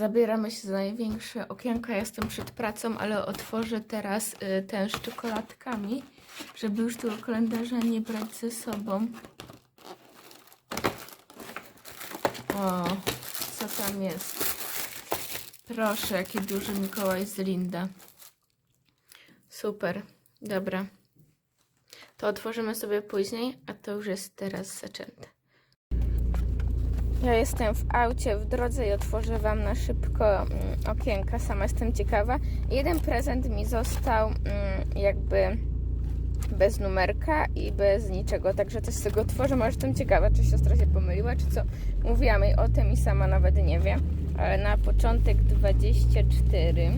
Zabieramy się za największe okienko. Ja jestem przed pracą, ale otworzę teraz y, ten z czekoladkami, żeby już tego kalendarza nie brać ze sobą. O, co tam jest? Proszę, jaki duży Mikołaj z Linda. Super, dobra. To otworzymy sobie później, a to już jest teraz zaczęte. Ja jestem w aucie w drodze i otworzę Wam na szybko mm, okienka. Sama jestem ciekawa. Jeden prezent mi został mm, jakby bez numerka i bez niczego, także też z tego otworzę. Może jestem ciekawa, czy siostra się pomyliła, czy co. Mówiłam jej o tym i sama nawet nie wie. Ale na początek 24.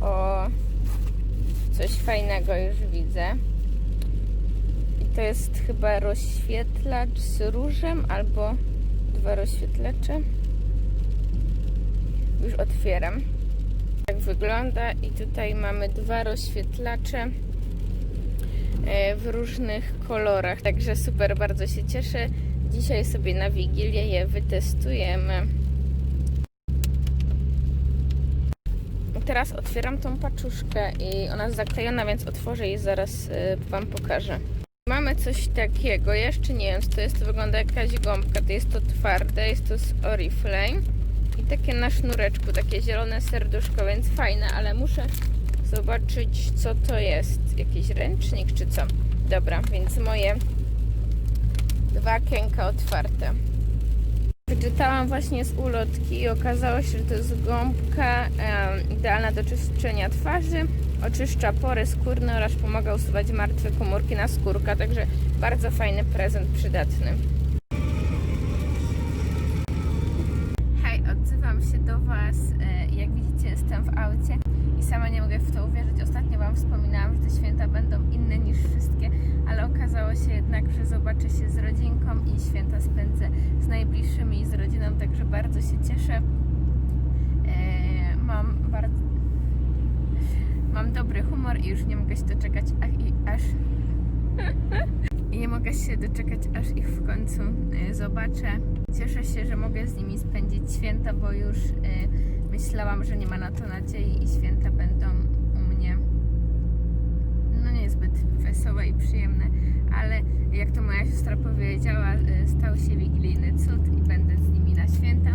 O, coś fajnego już widzę. To jest chyba rozświetlacz z różem albo dwa rozświetlacze. Już otwieram. Tak wygląda i tutaj mamy dwa rozświetlacze e, w różnych kolorach. Także super, bardzo się cieszę. Dzisiaj sobie na Wigilię je wytestujemy. Teraz otwieram tą paczuszkę i ona jest zaklejona, więc otworzę i zaraz y, Wam pokażę. Mamy coś takiego, jeszcze nie wiem co to jest, to wygląda jak jakaś gąbka, to jest to twarde, jest to z Oriflame i takie na sznureczku, takie zielone serduszko, więc fajne, ale muszę zobaczyć co to jest, jakiś ręcznik czy co. Dobra, więc moje dwa kienka otwarte. Wyczytałam właśnie z ulotki i okazało się, że to jest gąbka em, idealna do czyszczenia twarzy, oczyszcza pory skórne oraz pomaga usuwać martwe komórki na skórka, także bardzo fajny prezent, przydatny. Hej, odzywam się do Was. e, Jak widzicie, jestem w aucie i sama nie mogę w to uwierzyć. Ostatnio Wam wspominałam, że te święta będą inne niż wszystkie, ale okazało się jednak, że zobaczę się z rodzinką i święta spędzę z najbliższymi i z rodziną, także bardzo się cieszę. E, Mam bardzo. Mam dobry humor i już nie mogę się doczekać, a, i, aż. I nie mogę się doczekać, aż ich w końcu e, zobaczę. Cieszę się, że mogę z nimi spędzić święta, bo już e, myślałam, że nie ma na to nadziei i święta będą u mnie no niezbyt wesołe i przyjemne, ale jak to moja siostra powiedziała, e, stał się wigilijny cud i będę z nimi na święta.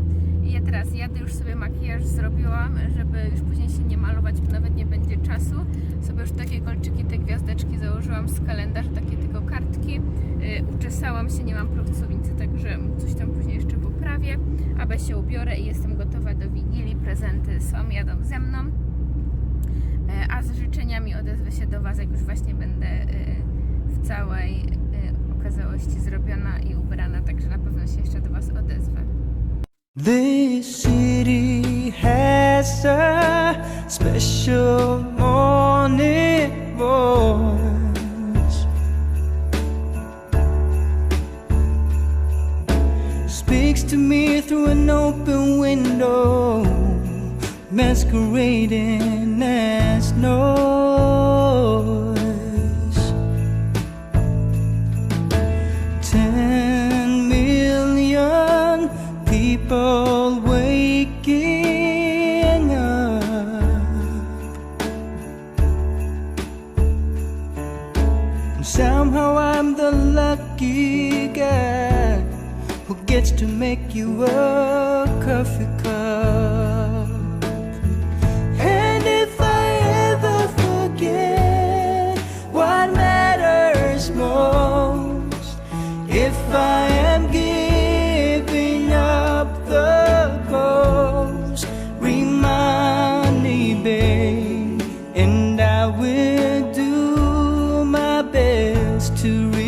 Ja teraz jadę, już sobie makijaż zrobiłam, żeby już później się nie malować, bo nawet nie będzie czasu. Sobie już takie kolczyki, te gwiazdeczki założyłam z kalendarza, takie tylko kartki. Yy, uczesałam się, nie mam profcownicy, także coś tam później jeszcze poprawię. Aby się ubiorę i jestem gotowa do Wigilii. Prezenty są, jadą ze mną. E, A z życzeniami odezwę się do Was, jak już właśnie będę e, w całej okazałości zrobiona i ubrana, także na pewno się jeszcze do Was odezwę. This city has a special morning voice. Speaks to me through an open window, masquerading as noise. Somehow I'm the lucky guy who gets to make you a coffee cup. And if I ever forget what matters most, if I best to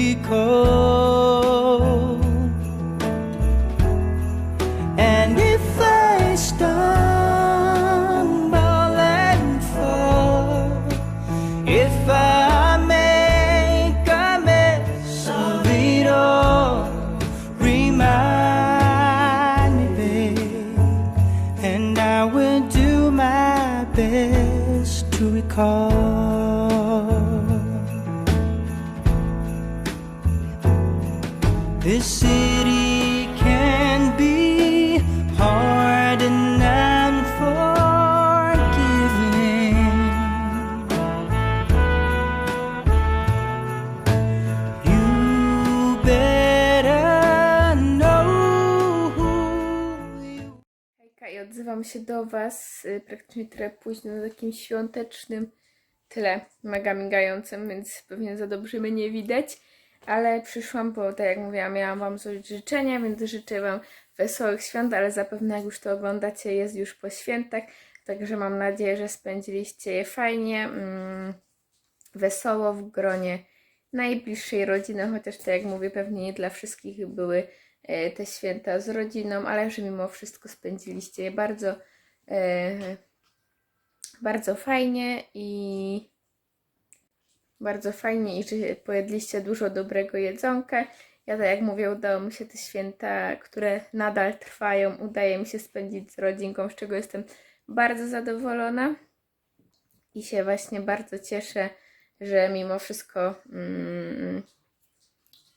This city can be hard and unforgiving. You better know who you Hejka i odzywam się do Was y, praktycznie trochę późno na takim świątecznym tyle mega migającym, więc pewnie za dobrze mnie nie widać, ale przyszłam, bo tak jak mówiłam, miałam Wam złożyć życzenia, więc życzę Wam wesołych świąt, ale zapewne jak już to oglądacie jest już po świętach, także mam nadzieję, że spędziliście je fajnie, mm, wesoło w gronie najbliższej rodziny, chociaż tak jak mówię, pewnie nie dla wszystkich były e, te święta z rodziną, ale że mimo wszystko spędziliście je bardzo, e, bardzo fajnie i bardzo fajnie i że pojedliście dużo dobrego jedzonka. Ja tak jak mówię, udało mi się te święta, które nadal trwają, udaje mi się spędzić z rodzinką, z czego jestem bardzo zadowolona i się właśnie bardzo cieszę, że mimo wszystko mm,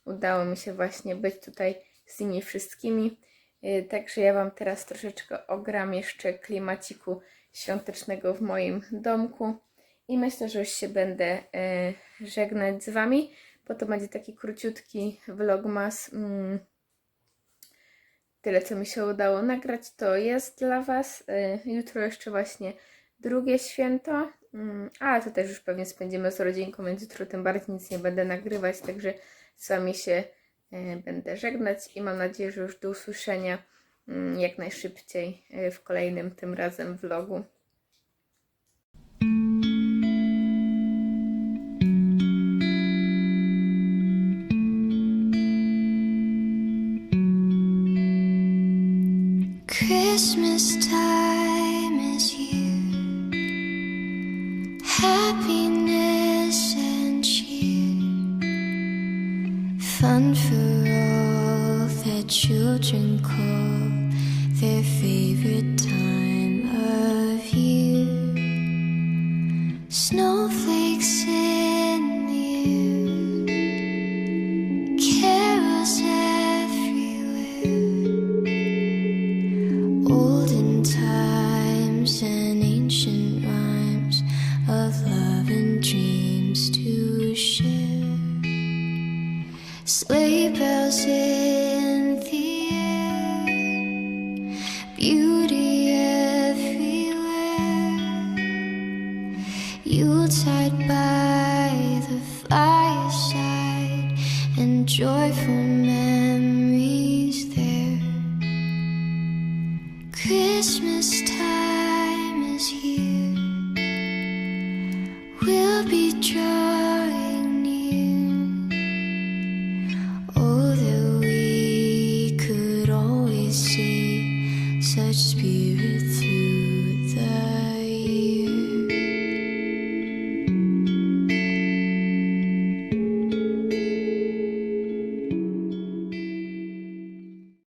udało mi się właśnie być tutaj z nimi wszystkimi. Y, Także ja Wam teraz troszeczkę ogram jeszcze klimaciku świątecznego w moim domku i myślę, że już się będę y, żegnać z Wami, bo to będzie taki króciutki vlogmas. Mm, Tyle, co mi się udało nagrać, to jest dla Was. Y, Jutro jeszcze właśnie drugie święto, Mm, ale to też już pewnie spędzimy z rodzinką, więc jutro tym bardziej nic nie będę nagrywać, także z Wami się e, będę żegnać i mam nadzieję, że już do usłyszenia mm, jak najszybciej e, w kolejnym tym razem vlogu. Christmas time is here, happiness and cheer, fun for all that children call their favorite Sleigh bells in the air, beauty everywhere. Yuletide by the fireside, and joyful memories there. Christmas time.